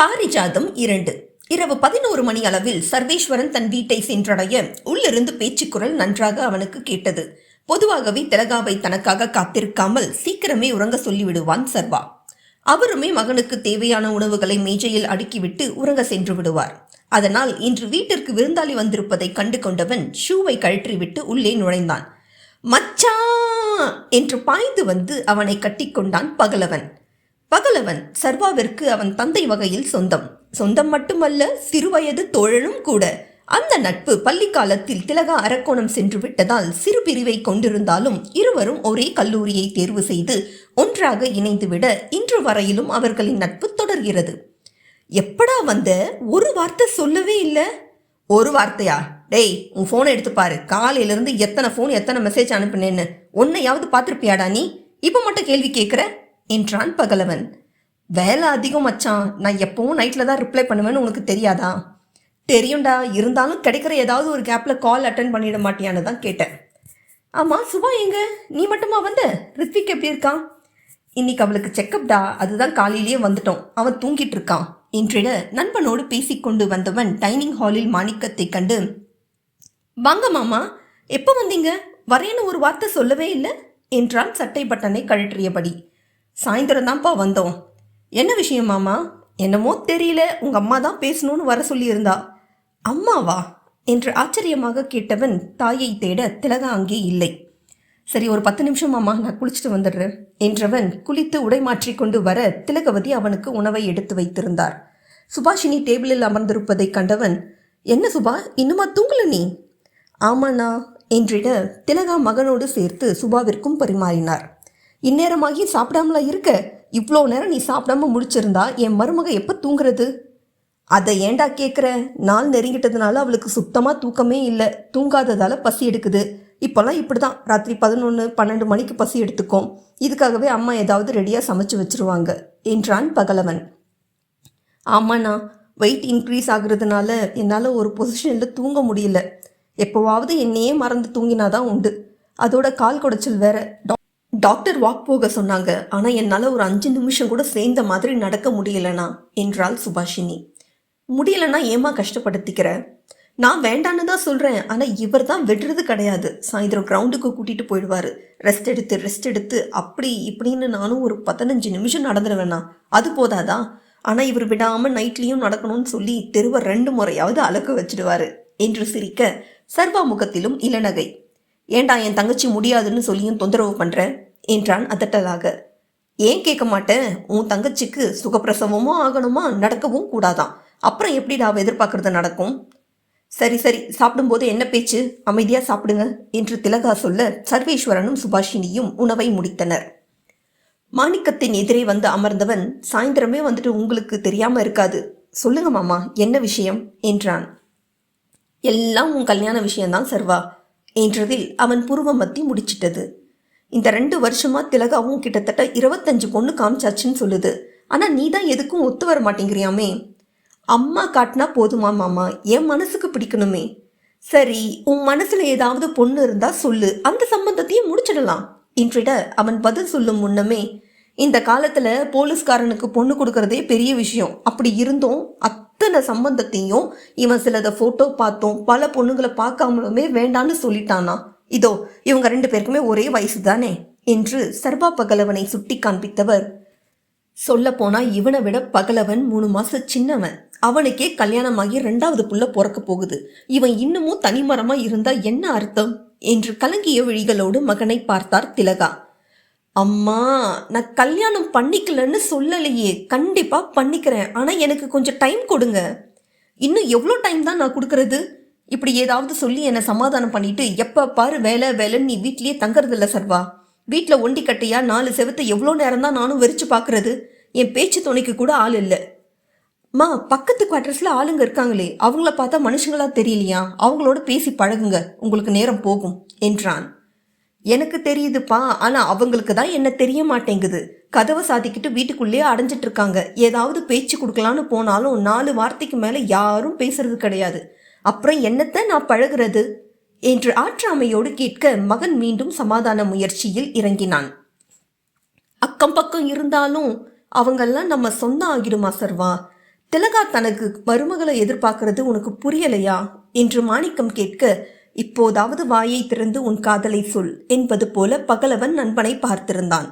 பாரிஜாதம் இரண்டு. இரவு பதினோரு மணி அளவில் சர்வேஸ்வரன் தன் வீட்டை சென்றடைய உள்ளிருந்து பேச்சுக்குரல் நன்றாக அவனுக்கு கேட்டது. பொதுவாகவே திலகாவை தனக்காக காத்திருக்காமல் சீக்கிரமே உறங்க சொல்லிவிடுவான் சர்வா. அவருமே மகனுக்கு தேவையான உணவுகளை மேஜையில் அடுக்கிவிட்டு உறங்க சென்று விடுவார். அதனால் இன்று வீட்டிற்கு விருந்தாளி வந்திருப்பதை கண்டு கொண்டவன் ஷூவை கழற்றிவிட்டு உள்ளே நுழைந்தான். மச்சா என்று பாய்ந்து வந்து அவனை கட்டிக்கொண்டான் பகலவன். பகலவன் சர்வாவிற்கு அவன் தந்தை வகையில் சொந்தம். சொந்தம் மட்டுமல்ல சிறுவயது தோழனும் கூட. அந்த நட்பு பள்ளி காலத்தில் திலகா அரக்கோணம் சென்று விட்டதால் சிறு பிரிவை கொண்டிருந்தாலும் இருவரும் ஒரே கல்லூரியை தேர்வு செய்து ஒன்றாக இணைந்துவிட இன்று வரையிலும் அவர்களின் நட்பு தொடர்கிறது. எப்படா வந்த? ஒரு வார்த்தை சொல்லவே இல்லை. ஒரு வார்த்தையா? டேய் உன் ஃபோனை எடுத்து பாரு. காலையிலிருந்து எத்தனை ஃபோன் எத்தனை மெசேஜ் அனுப்புனேன்னு. உன்னையாவது பார்த்துருப்பியாடா நீ? இப்போ மட்டும் கேள்வி கேட்குற என்றான் பகலவன். வேலை அதிகம் மச்சான். நான் எப்பவும் நைட்டில் தான் ரிப்ளை பண்ணுவேன்னு உனக்கு தெரியாதா? தெரியும்டா. இருந்தாலும் கிடைக்கிற ஏதாவது ஒரு கேப்பில் கால் அட்டன் பண்ணிட மாட்டியான்னு தான் கேட்டேன். ஆமாம் சுபா எங்க? நீ மட்டுமா வந்த? ரித்விக் எப்படி இருக்கான்? இன்னைக்கு அவளுக்கு செக்கப்டா அதுதான் காலையிலேயே வந்துட்டோம். அவன் தூங்கிட்டு இருக்கான். என்றிட நண்பனோடு பேசிக்கொண்டு வந்தவன் டைனிங் ஹாலில் மாணிக்கத்தை கண்டு வாங்க மாமா எப்போ வந்தீங்க? வரேன்னு ஒரு வார்த்தை சொல்லவே இல்லை? என்றான் சட்டை பட்டனை கழற்றியபடி. சாயந்தரம் தான்ப்பா வந்தோம். என்ன விஷயம் மாமா? என்னமோ தெரியல. உங்கள் அம்மா தான் பேசணும்னு வர சொல்லியிருந்தா. அம்மாவா? என்று ஆச்சரியமாக கேட்டவன் தாயை தேட திலகா அங்கே இல்லை. சரி ஒரு பத்து நிமிஷம் மாமா நான் குளிச்சுட்டு வந்துடுறேன் என்றவன் குளித்து உடை மாற்றிக்கொண்டு வர திலகவதி அவனுக்கு உணவை எடுத்து வைத்திருந்தார். சுபாஷினி டேபிளில் அமர்ந்திருப்பதைக் கண்டவன் என்ன சுபா இன்னுமா தூங்கல நீ? ஆமாண்ணா என்றிட திலகா மகனோடு சேர்த்து சுபாவிற்கும் பரிமாறினார். இந்நேரமாகி சாப்பிடாமலா இருக்க? இவ்வளோ நேரம் நீ சாப்பிடாம முடிச்சிருந்தா என் மருமக எப்போ தூங்குறது? அதை ஏன்டா கேட்குற நாள் நெருங்கிட்டதுனால அவளுக்கு சுத்தமாக தூக்கமே இல்லை. தூங்காததால் பசி எடுக்குது. இப்போல்லாம் இப்படி தான் ராத்திரி பதினொன்று பன்னெண்டு மணிக்கு பசி எடுத்துக்கும். இதுக்காகவே அம்மா ஏதாவது ரெடியாக சமைச்சு வச்சிருவாங்க என்றான் பகலவன். ஆமாண்ணா வெயிட் இன்க்ரீஸ் ஆகுறதுனால என்னால் ஒரு பொசிஷனில் தூங்க முடியல. எப்போவாவது என்னையே மறந்து தூங்கினாதான் உண்டு. அதோட கால் குடைச்சல் வேற. டாக்டர் வாக் போக சொன்னாங்க. ஆனால் என்னால் ஒரு அஞ்சு நிமிஷம் கூட சேர்ந்த மாதிரி நடக்க முடியலனா என்றாள் சுபாஷினி. முடியலன்னா ஏமா கஷ்டப்படுத்திக்கிற? நான் வேண்டான்னு தான் சொல்கிறேன் ஆனால் இவர் தான் விடுறது கிடையாது. சாயந்தரம் கிரவுண்டுக்கு கூட்டிகிட்டு போயிடுவார். ரெஸ்ட் எடுத்து ரெஸ்ட் எடுத்து அப்படி இப்படின்னு நானும் ஒரு பதினஞ்சு நிமிஷம் நடந்துடுவேண்ணா அது போதாதா? ஆனால் இவர் விடாமல் நைட்லேயும் நடக்கணும்னு சொல்லி தெருவை ரெண்டு முறையாவது அலக்க வச்சிடுவார் என்று சிரிக்க சர்வா முகத்திலும் இளநகை. ஏண்டா என் தங்கச்சி முடியாதுன்னு சொல்லியும் தொந்தரவு பண்ணுறேன் என்றான் அதட்டலாக. ஏன் கேட்க மாட்டேன்? உன் தங்கச்சிக்கு சுகப்பிரசவமும் ஆகணுமா? நடக்கவும் கூடாதான் அப்புறம் எப்படிடா நான் எதிர்பார்க்கறது நடக்கும்? சரி சரி. சாப்பிடும்போது என்ன பேச்சு? அமைதியாக சாப்பிடுங்க என்று திலகா சொல்ல சர்வேஸ்வரனும் சுபாஷினியும் உணவை முடித்தனர். மாணிக்கத்தின் எதிரே வந்து அமர்ந்தவன் சாயந்தரமே வந்துட்டு உங்களுக்கு தெரியாமல் இருக்காது. சொல்லுங்க மாமா என்ன விஷயம்? என்றான். எல்லாம் உன் கல்யாண விஷயம்தான் சர்வா என்றதில் அவன் புருவம் மத்தி முடிச்சிட்டது. இந்த ரெண்டு வருஷமா திலகாவும் கிட்டத்தட்ட இருபத்தஞ்சு பொண்ணு காமிச்சாச்சுன்னு சொல்லுது. ஆனா நீ தான் எதுக்கும் ஒத்து வர மாட்டேங்கிறியாமே? அம்மா காட்டினா போதுமா மாமா? என் மனசுக்கு பிடிக்கணுமே. சரி உன் மனசுல ஏதாவது பொண்ணு இருந்தா சொல்லு. அந்த சம்பந்தத்தையும் முடிச்சிடலாம். என்றிட அவன் பதில் சொல்லும் முன்னமே இந்த காலத்துல போலீஸ்காரனுக்கு பொண்ணு கொடுக்கறதே பெரிய விஷயம். அப்படி இருந்தும். அத்தனை சம்பந்தத்தையும் இவன் சிலதை போட்டோ பார்த்தோம் பல பொண்ணுங்களை பார்க்காமலுமே வேண்டான்னு சொல்லிட்டானா? இதோ இவங்க ரெண்டு பேருக்குமே ஒரே வயசு தானே என்று சர்வா பகலவனை சுட்டி காண்பித்தவர். சொல்லப்போனால் இவனை விட பகலவன் மூணு மாசம் சின்னவன். அவனுக்கே கல்யாணமாகி ரெண்டாவது புள்ள பிறக்க போகுது. இவன் இன்னமும் தனிமரமா இருந்தா என்ன அர்த்தம்? என்று கலங்கிய விழிகளோடு மகனை பார்த்தார் திலகா. அம்மா நான் கல்யாணம் பண்ணிக்கலன்னு சொல்லலையே. கண்டிப்பா பண்ணிக்கிறேன். ஆனா எனக்கு கொஞ்சம் டைம் கொடுங்க. இன்னும் எவ்வளோ டைம் தான் நான் கொடுக்கறது? இப்படி ஏதாவது சொல்லி என்னை சமாதானம் பண்ணிட்டு எப்போ பாரு வேலை வேலைன்னு நீ வீட்லேயே தங்கறதில்ல சர்வா. வீட்டில் ஒண்டி கட்டையா நாலு செவத்தை எவ்வளோ நேரம் தான் நானும் வெறிச்சு பார்க்குறது என் பேச்சு துணைக்கு கூட ஆள் இல்லை. மா பக்கத்து குவார்டர்ஸில் ஆளுங்க இருக்காங்களே அவங்கள பார்த்தா மனுஷங்களா தெரியலையா? அவங்களோட பேசி பழகுங்க உங்களுக்கு நேரம் போகும் என்றான். எனக்கு தெரியுதுப்பா ஆனால் அவங்களுக்கு தான் என்ன தெரிய மாட்டேங்குது. கதவை சாத்திக்கிட்டு வீட்டுக்குள்ளேயே அடைஞ்சிட்டு இருக்காங்க. ஏதாவது பேச்சு கொடுக்கலான்னு போனாலும் நாலு வார்த்தைக்கு மேலே யாரும் பேசுறது கிடையாது. அப்புறம் என்னத்தை நான் பழகுறது? என்று ஆற்றாமையோடு கேட்க மகன் மீண்டும் சமாதான முயற்சியில் இறங்கினான். அக்கம் பக்கம் இருந்தாலும் அவங்கெல்லாம் நம்ம சொந்தம் ஆகிடுமா சர்வா? திலகா தனக்கு மருமகளை எதிர்பார்க்கறது உனக்கு புரியலையா? என்று மாணிக்கம் கேட்க இப்போதாவது வாயை திறந்து உன் காதலை சொல் என்பது போல பகலவன் நண்பனை பார்த்திருந்தான்.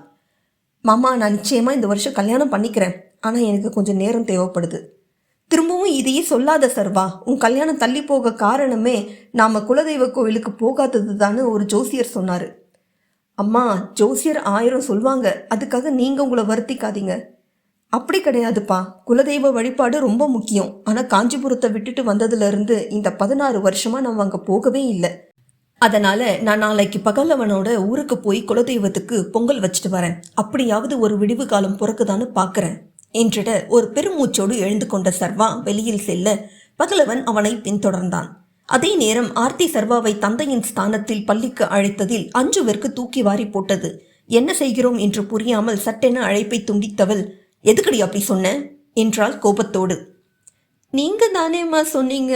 மாமா நான் நிச்சயமா இந்த வருஷம் கல்யாணம் பண்ணிக்கிறேன். ஆனா எனக்கு கொஞ்சம் நேரம் தேவைப்படுது. திரும்பவும் இதையே சொல்லாத சர்வா. உன் கல்யாணம் தள்ளி போக காரணமே நாம குலதெய்வ கோவிலுக்கு போகாதது ஒரு ஜோசியர் சொன்னாரு. அம்மா ஜோசியர் ஆயிரம் சொல்வாங்க. அதுக்காக நீங்க உங்களை வருத்திக்காதீங்க. அப்படி கிடையாதுப்பா. குலதெய்வ வழிபாடு ரொம்ப முக்கியம். ஆனா காஞ்சிபுரத்தை விட்டுட்டு வந்ததுலேருந்து இந்த பதினாறு வருஷமா நம்ம அங்க போகவே இல்லை. அதனால நான் நாளைக்கு பகலவனோட ஊருக்கு போய் குலதெய்வத்துக்கு பொங்கல் வச்சுட்டு வரேன். அப்படியாவது ஒரு விடிவு காலம் பிறக்குதான்னு பார்க்குறேன் என்றிட ஒரு பெருமூச்சோடு எழுந்து கொண்ட சர்வா வெளியில் செல்ல பகலவன் அவனை பின்தொடர்ந்தான். அதே நேரம் ஆர்த்தி சர்வாவை தந்தையின் ஸ்தானத்தில் பள்ளிக்கு அழைத்ததில் அஞ்சுவிற்கு தூக்கி வாரி போட்டது. என்ன செய்கிறோம்? என்று புரியாமல் சட்டென அழைப்பை துண்டித்தவள் எதுக்கடி அப்படி சொன்ன? என்றாள் கோபத்தோடு. நீங்க தானேம்மா சொன்னீங்க.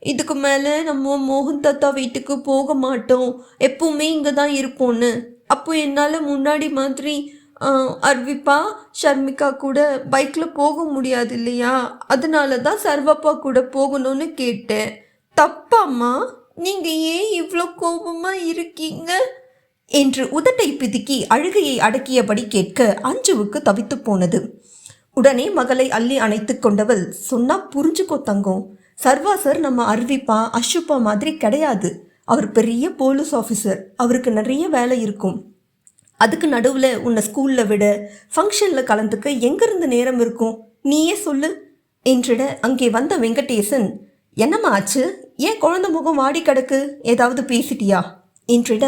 இதுக்கு மேலே நம்ம மோகன் தாத்தா வீட்டுக்கு போக மாட்டோம். எப்பவுமே இங்கே தான் இருப்போம்னு. அப்போ என்னால் முன்னாடி மாதிரி அர்விப்பா ஷர்மிகா கூட பைக்கில் போக முடியாது இல்லையா? அதனால தான் சர்வப்பா கூட போகணும்னு கேட்டேன். தப்பாம்மா. நீங்கள் ஏன் இவ்வளோ கோபமாக இருக்கீங்க? என்று உதட்டை பிதுக்கி அழுகையை அடக்கியபடி கேட்க அஞ்சுவுக்கு தவித்து போனது. உடனே மகளை அள்ளி அணைத்து கொண்டவள் சொன்னா புரிஞ்சுக்கோ தங்கம். சர்வா சார் நம்ம அர்விப்பா அஷுப்பா மாதிரி கிடையாது. அவர் பெரிய போலீஸ் ஆஃபீஸர் அவருக்கு நிறைய வேலை இருக்கும். அதுக்கு நடுவில் உன்னை ஸ்கூலில் விட. ஃபங்க்ஷனில் கலந்துக்க எங்கேருந்து நேரம் இருக்கும்? நீயே சொல்லு. என்றிட அங்கே வந்த வெங்கடேசன் என்னம்மா ஆச்சு? ஏன் குழந்த முகம் வாடி கிடக்கு? ஏதாவது பேசிட்டியா? என்றிட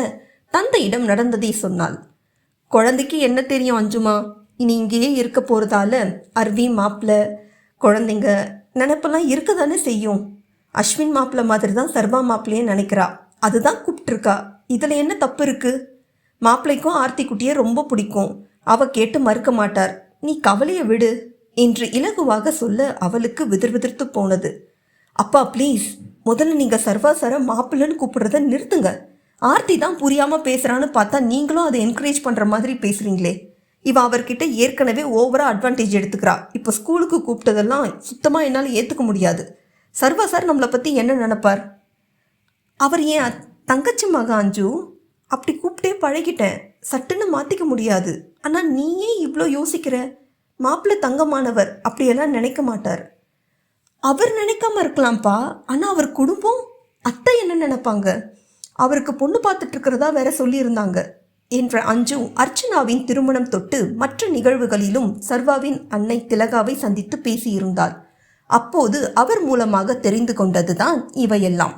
தந்தையிடம் நடந்ததை சொன்னாள். குழந்தைக்கு என்ன தெரியும் அஞ்சுமா? இனி இங்கேயே இருக்க போகிறதால அருவி மாப்பிள்ள குழந்தைங்க நினப்பெல்லாம் இருக்க தானே செய்யும். அஸ்வின் மாப்பிள்ள மாதிரி தான் சர்வா மாப்பிள்ளையே நினைக்கிறா. அதுதான் கூப்பிட்டுருக்கா. இதில் என்ன தப்பு இருக்குது மாப்பிள்ளைக்கும் ஆர்த்தி குட்டியை ரொம்ப பிடிக்கும். அவ கேட்டு மறுக்க மாட்டார். நீ கவலையை விடு என்று இலகுவாக சொல்ல அவளுக்கு விதிர் விதிர்த்து போனது. அப்பா ப்ளீஸ் முதல்ல நீங்கள் சர்வா மாப்பிள்ளன்னு மாப்பிள்ளைன்னு கூப்பிடுறத நிறுத்துங்க. ஆர்த்தி தான் புரியாமல் பேசுகிறான்னு பார்த்தா நீங்களும் அதை என்கரேஜ் பண்ணுற மாதிரி பேசுகிறீங்களே இவ அவர்கிட்ட ஏற்கனவே ஓவராக அட்வான்டேஜ் எடுத்துக்கிறா. இப்போ ஸ்கூலுக்கு கூப்பிட்டதெல்லாம் சுத்தமாக என்னால் ஏற்றுக்க முடியாது. சர்வா சார் நம்மளை பற்றி என்ன நினைப்பார்? அவர் ஏன் தங்கச்சி மக அஞ்சு? அப்படி கூப்பிட்டே பழகிட்டேன். சட்டுன்னு மாற்றிக்க முடியாது. ஆனால் நீ ஏன் இவ்வளோ யோசிக்கிற? மாப்பிள்ளை தங்கமானவர் அப்படியெல்லாம் நினைக்க மாட்டார். அவர் நினைக்காம இருக்கலாம்ப்பா. ஆனால் அவர் குடும்பம்? அத்தை என்ன நினைப்பாங்க? அவருக்கு பொண்ணு பார்த்துட்டு இருக்கிறதா வேற சொல்லியிருந்தாங்க. என்ற அஞ்சு அர்ச்சனாவின் திருமணம் தொட்டு மற்ற நிகழ்வுகளிலும் சர்வாவின் அன்னை திலகாவை சந்தித்து பேசியிருந்தாள் அப்போது அவர் மூலமாக தெரிந்து கொண்டதுதான் இவையெல்லாம்.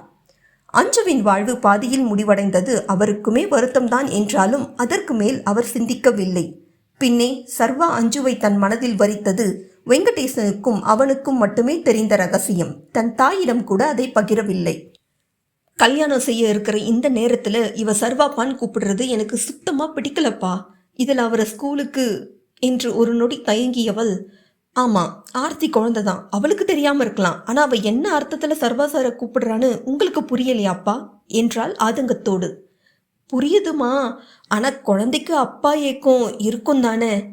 அஞ்சுவின் வாழ்வு பாதியில் முடிவடைந்தது. அவருக்குமே வருத்தம்தான் என்றாலும் அதற்கு மேல் அவர் சிந்திக்கவில்லை. பின்னே சர்வா அஞ்சுவை தன் மனதில் வரித்தது. வெங்கடேசனுக்கும் அவனுக்கும் மட்டுமே தெரிந்த ரகசியம். தன் தாயிடம் கூட அதை பகிரவில்லை. கல்யாணம் செய்ய இருக்கிற இந்த நேரத்தில் இவ பான் கூப்பிடுறது எனக்கு சுத்தமாக பிடிக்கலப்பா. இதில் அவரை ஸ்கூலுக்கு என்று ஒரு நொடி தயங்கியவள் ஆமாம் ஆர்த்தி குழந்தை தான். அவளுக்கு தெரியாமல் இருக்கலாம். ஆனால் அவள் என்ன அர்த்தத்தில் சர்வாசாரை கூப்பிடுறான்னு உங்களுக்கு புரியலையாப்பா என்றாள் ஆதங்கத்தோடு. புரியுதுமா. ஆனால் குழந்தைக்கு அப்பா ஏக்கம் இருக்கும் தானே.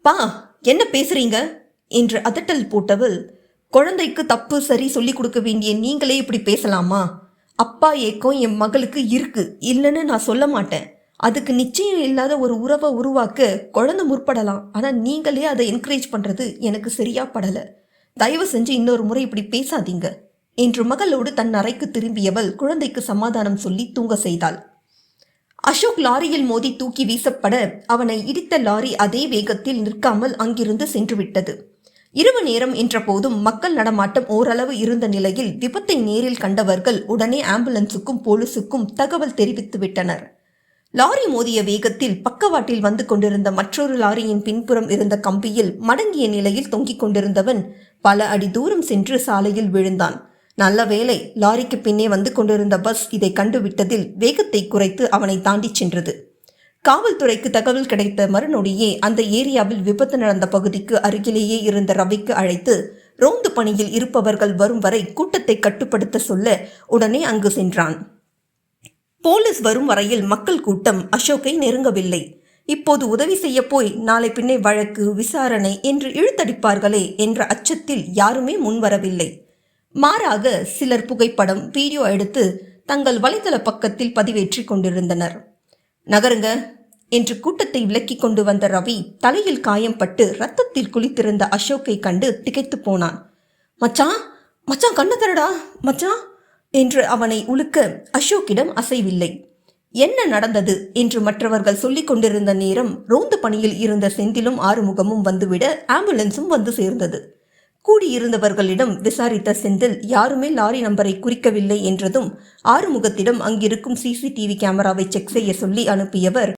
பா என்ன பேசுறீங்க? என்று அதட்டல் போட்டவள் குழந்தைக்கு தப்பு சரி சொல்லி கொடுக்க வேண்டிய நீங்களே இப்படி பேசலாமா? அப்பா ஏக்கம் என் மகளுக்கு இருக்கு. இல்லைன்னு நான் சொல்ல மாட்டேன். அதுக்கு நிச்சயம் இல்லாத ஒரு உறவை உருவாக்க குழந்தை முற்படலாம். ஆனால் நீங்களே அதை என்கரேஜ் பண்ணுறது எனக்கு சரியா படலை. தயவு செஞ்சு இன்னொரு முறை இப்படி பேசாதீங்க. என்று மகளோடு தன் அறைக்கு திரும்பியவள் குழந்தைக்கு சமாதானம் சொல்லி தூங்க செய்தாள். அசோக் லாரியில் மோதி தூக்கி வீசப்பட அவனை இடித்த லாரி அதே வேகத்தில் நிற்காமல் அங்கிருந்து சென்றுவிட்டது. இரவு நேரம் என்ற போதும் மக்கள் நடமாட்டம் ஓரளவு இருந்த நிலையில் விபத்தை நேரில் கண்டவர்கள் உடனே ஆம்புலன்ஸுக்கும் போலீசுக்கும் தகவல் தெரிவித்து விட்டனர் லாரி மோதிய வேகத்தில் பக்கவாட்டில் வந்து கொண்டிருந்த மற்றொரு லாரியின் பின்புறம் இருந்த கம்பியில் மடங்கிய நிலையில் தொங்கிக் கொண்டிருந்தவன் பல அடி தூரம் சென்று சாலையில் விழுந்தான். நல்ல வேளை லாரிக்கு பின்னே வந்து கொண்டிருந்த பஸ் இதை கண்டுவிட்டதில் வேகத்தை குறைத்து அவனை தாண்டிச் சென்றது. காவல்துறைக்கு தகவல் கிடைத்த மறுநொடியே அந்த ஏரியாவில் விபத்து நடந்த பகுதிக்கு அருகிலேயே இருந்த ரவிக்கு அழைத்து ரோந்து பணியில் இருப்பவர்கள் வரும் வரை கூட்டத்தை கட்டுப்படுத்த சொல்ல உடனே அங்கு சென்றான். போலீஸ் வரும் வரையில் மக்கள் கூட்டம் அசோக்கை நெருங்கவில்லை. இப்போது உதவி செய்ய போய் நாளை பின்னே வழக்கு விசாரணை என்று இழுத்தடிப்பார்களே என்ற அச்சத்தில் யாருமே முன்வரவில்லை. மாறாக சிலர் புகைப்படம் வீடியோ எடுத்து தங்கள் வலைதள பக்கத்தில் பதிவேற்றி கொண்டிருந்தனர். நகருங்க என்று கூட்டத்தை விலக்கிக் கொண்டு வந்த ரவி தலையில் காயம் பட்டு ரத்தத்தில் குளித்திருந்த அசோக்கை கண்டு திகைத்து போனான். மச்சான் மச்சான் கண்ணு தரடா மச்சான்! என்று அவனை உலுக்க அசோக்கிடம் அசைவில்லை. என்ன நடந்தது? என்று மற்றவர்கள் சொல்லிக் கொண்டிருந்த நேரம் ரோந்து பணியில் இருந்த செந்திலும் ஆறுமுகமும் வந்துவிட ஆம்புலன்ஸும் வந்து சேர்ந்தது. கூடியிருந்தவர்களிடம் விசாரித்த செந்தில் யாருமே லாரி நம்பரை குறிக்கவில்லை என்றதும் ஆறுமுகத்திடம் அங்கிருக்கும் சிசிடிவி கேமராவை செக் செய்ய சொல்லி அனுப்பியவர்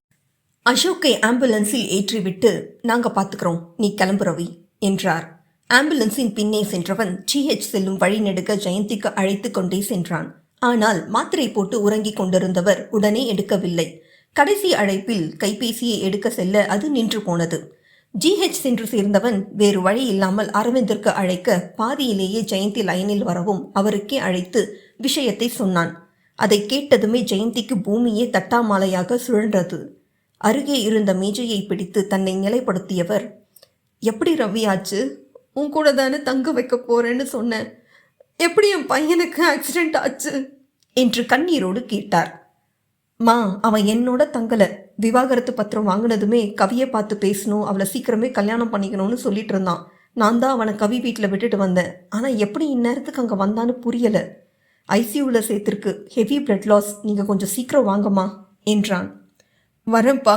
அசோக்கை ஆம்புலன்ஸில் ஏற்றிவிட்டு நாங்க பாத்துக்கிறோம். நீ கிளம்பு ரவி என்றார். ஆம்புலன்ஸின் பின்னே சென்றவன் ஜிஹெச் செல்லும் வழிநெடுக ஜெயந்திக்கு அழைத்து கொண்டே சென்றான். ஆனால் மாத்திரை போட்டு உறங்கிக் கொண்டிருந்தவர் உடனே எடுக்கவில்லை. கடைசி அழைப்பில் கைபேசியை எடுக்க செல்ல அது நின்று போனது. ஜிஹெச் சென்று சேர்ந்தவன் வேறு வழி இல்லாமல் அரவிந்திற்கு அழைக்க பாதியிலேயே ஜெயந்தி லைனில் வரவும் அவருக்கே அழைத்து விஷயத்தை சொன்னான். அதை கேட்டதுமே ஜெயந்திக்கு பூமியே தட்டாமாலையாக சுழன்றது. அருகே இருந்த மேஜையை பிடித்து தன்னை நிலைப்படுத்தியவர் எப்படி ரவி ஆச்சு உன் கூட தானே தங்க வைக்க போறேன்னு சொன்னேன். எப்படி என் பையனுக்கு ஆக்சிடென்ட் ஆச்சு? என்று கண்ணீரோடு கேட்டார். மா அவன் என்னோட தங்கல விவாகரத்து பத்திரம் வாங்கினதுமே கவியை பார்த்து பேசணும் அவளை சீக்கிரமே கல்யாணம் பண்ணிக்கணும்னு சொல்லிட்டு இருந்தான். நான் தான் அவனை கவி வீட்டில் விட்டுட்டு வந்தேன். ஆனால் எப்படி இந்நேரத்துக்கு அங்கே வந்தான்னு புரியல. ஐசியூவில் சேர்த்திருக்கு. ஹெவி பிளட் லாஸ் நீங்கள் கொஞ்சம் சீக்கிரம் வாங்கம்மா என்றான். வரேன்ப்பா.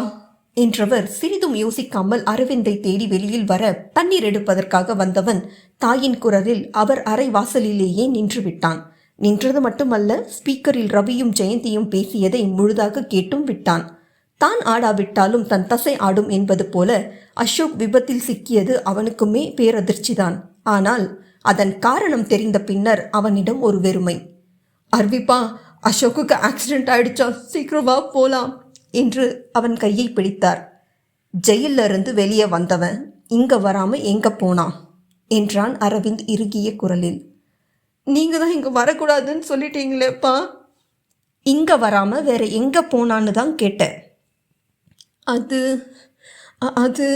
என்றவர் சிறிதும் யோசிக்காமல் அரவிந்தை தேடி வெளியில் வர தண்ணீர் எடுப்பதற்காக வந்தவன் தாயின் குரலில் அவர் அறை வாசலிலேயே நின்று விட்டான் நின்றது மட்டுமல்ல ஸ்பீக்கரில் ரவியும் ஜெயந்தியும் பேசியதை முழுதாக கேட்டும் விட்டான். தான் ஆடாவிட்டாலும் தன் தசை ஆடும் என்பது போல அசோக் விபத்தில் சிக்கியது அவனுக்குமே பேரதிர்ச்சிதான். ஆனால் அதன் காரணம் தெரிந்த பின்னர் அவனிடம் ஒரு வெறுமை. அர்விப்பா அசோக்குக்கு ஆக்சிடென்ட் ஆயிடுச்சா? சீக்கிரம் வா போலாம். என்று அவன் கையை பிடித்தார். ஜெயில்ல இருந்து வெளியே வந்தவன் இங்க வராம எங்க போனான் என்றான் அரவிந்த் இறுகிய குரலில். நீங்க தான் இங்க வரக்கூடாதுன்னு சொல்லிட்டீங்களேப்பா. இங்க வராம வேற எங்க போனான்னு தான் கேட்டேன். அது அது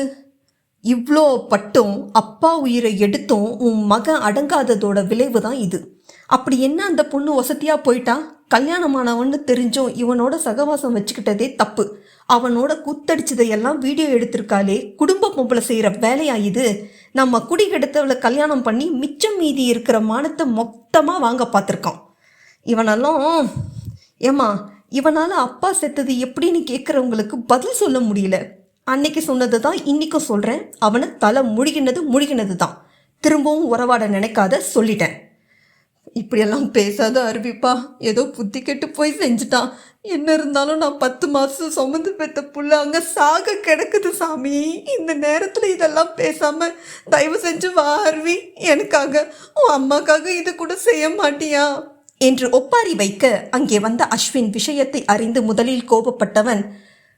இவ்வளோ பட்டும் அப்பா உயிரை எடுத்தும் உன் மகன் அடங்காததோட விளைவு தான் இது. அப்படி என்ன அந்த பொண்ணு வசதியா போயிட்டா? கல்யாணமானவன்னு தெரிஞ்சும் இவனோட சகவாசம் வச்சுக்கிட்டதே தப்பு. அவனோட குத்தடிச்சதையெல்லாம் வீடியோ எடுத்திருக்காளே குடும்ப பொம்பளை செய்கிற வேலையா இது? நம்ம குடி கெடுத்தவளை கல்யாணம் பண்ணி மிச்சம் மீதி இருக்கிற மானத்தை மொத்தமாக வாங்க பார்த்துருக்கான். இவனெல்லாம் ஏம்மா இவனால் அப்பா செத்தது எப்படின்னு கேட்குறவங்களுக்கு பதில் சொல்ல முடியல. அன்னைக்கு சொன்னது தான் இன்றைக்கும் சொல்கிறேன் அவனை தலை முழுகினது முழுகினது தான் திரும்பவும் உறவாட நினைக்காத சொல்லிட்டேன். இப்படியெல்லாம் பேசாத அருவிப்பா. ஏதோ புத்தி கெட்டு போய் செஞ்சுட்டான். என்ன இருந்தாலும் நான் பத்து மாதம் சுமந்து பெத்த புள்ள அங்கே சாக கிடக்குது சாமி. இந்த நேரத்தில் இதெல்லாம் பேசாமல் தயவு செஞ்சு வா அருவி. எனக்காக உன் அம்மாக்காக இது கூட செய்ய மாட்டியா? என்று ஒப்பாரி வைக்க அங்கே வந்த அஸ்வின் விஷயத்தை அறிந்து முதலில் கோபப்பட்டவன்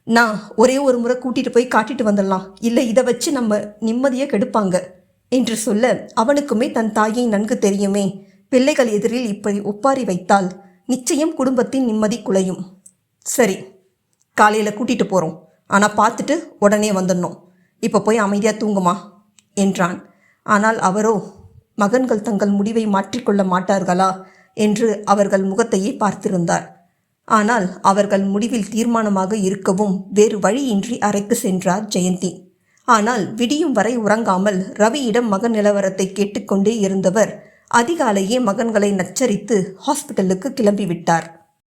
நான் ஒரே ஒரு முறை கூட்டிட்டு போய் காட்டிட்டு வந்துடலாம். இல்லை இதை வச்சு நம்ம நிம்மதியை கெடுப்பாங்க. என்று சொல்ல அவனுக்குமே தன் தாயை நன்கு தெரியுமே. பிள்ளைகள் எதிரில் இப்படி ஒப்பாரி வைத்தால் நிச்சயம் குடும்பத்தின் நிம்மதி குலையும். சரி காலையில் கூட்டிட்டு போகிறோம் ஆனால் பார்த்துட்டு உடனே வந்துடணும். இப்போ போய் அமைதியாக தூங்குமா? என்றான். ஆனால் அவரோ மகன்கள் தங்கள் முடிவை மாற்றிக்கொள்ள மாட்டார்களா? என்று அவர்கள் முகத்தையே பார்த்திருந்தார். ஆனால் அவர்கள் முடிவில் தீர்மானமாக இருக்கவும் வேறு வழியின்றி அறைக்கு சென்றார் ஜெயந்தி. ஆனால் விடியும் வரை உறங்காமல் ரவியிடம் மகன் நிலவரத்தை கேட்டுக்கொண்டே இருந்தவர் அதிகாலையே மகன்களை நச்சரித்து ஹாஸ்பிட்டலுக்கு கிளம்பிவிட்டார்.